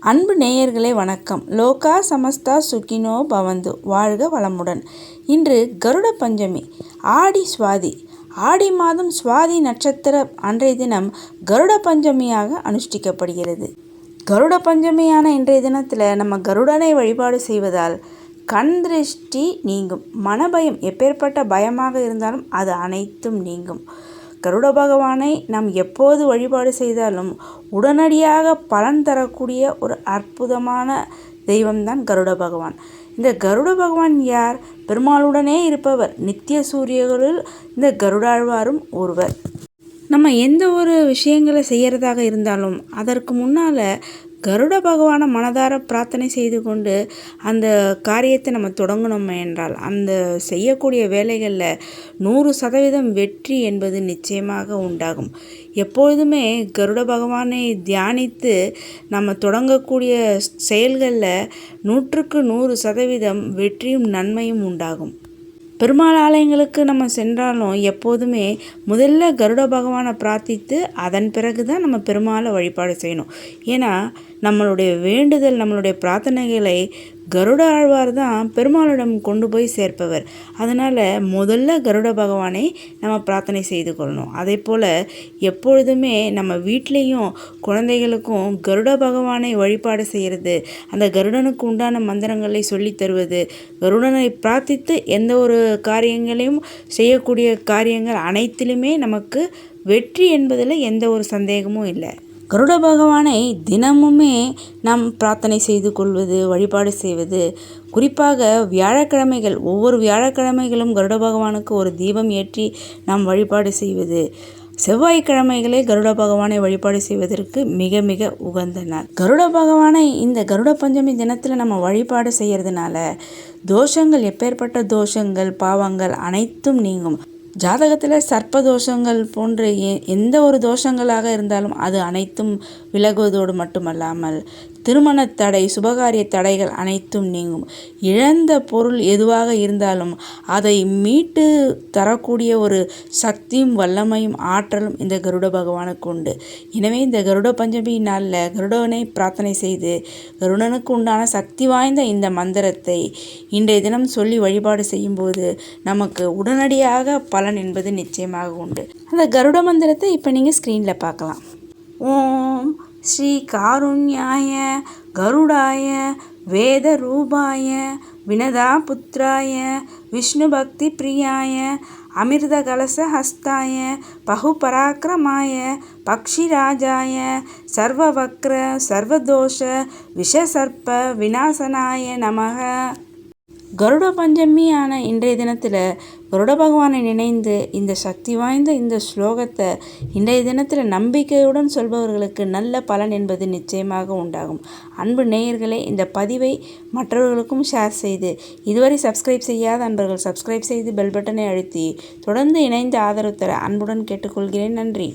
அன்பு நேயர்களே வணக்கம். லோகா சமஸ்தா சுகினோ பவந்து. வாழ்க வளமுடன். இன்று கருட பஞ்சமி. ஆடி சுவாதி. ஆடி மாதம் சுவாதி நட்சத்திர அன்றைய தினம் கருட பஞ்சமியாக அனுஷ்டிக்கப்படுகிறது. கருட பஞ்சமியான இன்றைய தினத்தில் நம்ம கருடனை வழிபாடு செய்வதால் கண் திருஷ்டி நீங்கும். மனபயம் எப்பேற்பட்ட பயமாக இருந்தாலும் அது அனைத்தும் நீங்கும். கருட பகவானை நாம் எப்போது வழிபாடு செய்தாலும் உடனடியாக பலன் தரக்கூடிய ஒரு அற்புதமான தெய்வம்தான் கருட பகவான் இந்த கருட பகவான் யார்? பெருமாளுடனே இருப்பவர் நித்திய சூரியர்களில் இந்த கருடாழ்வாரும் ஒருவர். நம்ம எந்த ஒரு விஷயங்களை செய்கிறதாக இருந்தாலும் அதற்கு முன்னால் கருட பகவானை மனதார பிரார்த்தனை செய்து கொண்டு அந்த காரியத்தை நம்ம தொடங்கணும் என்றால் அந்த செய்யக்கூடிய வேலைகளில் நூறு சதவீதம் வெற்றி என்பது நிச்சயமாக உண்டாகும். எப்பொழுதுமே கருட பகவானை தியானித்து நம்ம தொடங்கக்கூடிய செயல்களில் நூற்றுக்கு நூறு சதவீதம் வெற்றியும் நன்மையும் உண்டாகும். பெருமாள் ஆலயங்களுக்கு நம்ம சென்றாலும் எப்போதுமே முதல்ல கருட பகவானை பிரார்த்தித்து அதன் பிறகு தான் நம்ம பெருமாளை வழிபாடு செய்யணும். ஏன்னா நம்மளுடைய வேண்டுதல் நம்மளுடைய பிரார்த்தனைகளை கருட ஆழ்வார் தான் பெருமாளிடம் கொண்டு போய் சேர்ப்பவர். அதனால் முதல்ல கருட பகவானை நம்ம பிரார்த்தனை செய்து கொள்ளணும். அதே போல் எப்பொழுதுமே நம்ம வீட்லேயும் குழந்தைகளுக்கும் கருட பகவானை வழிபாடு செய்கிறது அந்த கருடனுக்கு உண்டான மந்திரங்களை சொல்லி தருவது கருடனை பிரார்த்தித்து எந்த ஒரு காரியங்களையும் செய்யக்கூடிய காரியங்கள் அனைத்திலுமே நமக்கு வெற்றி என்பதில் எந்த ஒரு சந்தேகமும் இல்லை. கருட பகவானை தினமுமே நாம் பிரார்த்தனை செய்து கொள்வது வழிபாடு செய்வது. குறிப்பாக வியாழக்கிழமைகள் ஒவ்வொரு வியாழக்கிழமைகளும் கருட பகவானுக்கு ஒரு தீபம் ஏற்றி நாம் வழிபாடு செய்வது. செவ்வாய்க்கிழமைகளே கருட பகவானை வழிபாடு செய்வதற்கு மிக மிக உகந்த நாள். கருட பகவானை இந்த கருட பஞ்சமி தினத்தில் நம்ம வழிபாடு செய்கிறதுனால தோஷங்கள் எப்பேற்பட்ட தோஷங்கள் பாவங்கள் அனைத்தும் நீங்கும். ஜாதகத்தில் சர்ப்ப தோஷங்கள் போன்ற எந்த ஒரு தோஷங்களாக இருந்தாலும் அது அனைத்தும் விலகுவதோடு மட்டுமல்லாமல் திருமண தடை சுபகாரிய தடைகள் அனைத்தும் நீங்கும். இழந்த பொருள் எதுவாக இருந்தாலும் அதை மீட்டு தரக்கூடிய ஒரு சக்தியும் வல்லமையும் ஆற்றலும் இந்த கருட பகவானுக்கு உண்டு. எனவே இந்த கருட பஞ்சமி நாளில் கருடனை பிரார்த்தனை செய்து கருடனுக்கு உண்டான சக்தி வாய்ந்த இந்த மந்திரத்தை இன்றைய தினம் சொல்லி வழிபாடு செய்யும்போது நமக்கு உடனடியாக பலன் என்பது நிச்சயமாக உண்டு. அந்த கருட மந்திரத்தை இப்போ நீங்கள் ஸ்க்ரீனில் பார்க்கலாம். ஓம் ஸ்ரீகாருண்யாய கருடாய வேதரூபாய வினதாபுத்திராய விஷ்ணுபக்திப்பிரியாய அமிர்தகலசஹஸ்தாய பகுபராக்கிரமாய பக்ஷிராஜாய சர்வவக்ர சர்வதோஷ விஷசர்ப்ப விநாசனாய நமக கருட பஞ்சமியான இன்றைய தினத்தில் கருட பகவானை நினைந்து இந்த சக்தி வாய்ந்த இந்த ஸ்லோகத்தை இன்றைய தினத்தில் நம்பிக்கையுடன் சொல்பவர்களுக்கு நல்ல பலன் என்பது நிச்சயமாக உண்டாகும். அன்பு நேயர்களே இந்த பதிவை மற்றவர்களுக்கும் ஷேர் செய்து இதுவரை சப்ஸ்கிரைப் செய்யாத அன்பர்கள் சப்ஸ்கிரைப் செய்து பெல் பட்டனை அழுத்தி தொடர்ந்து இணைந்து ஆதரவு தர அன்புடன் கேட்டுக்கொள்கிறேன். நன்றி.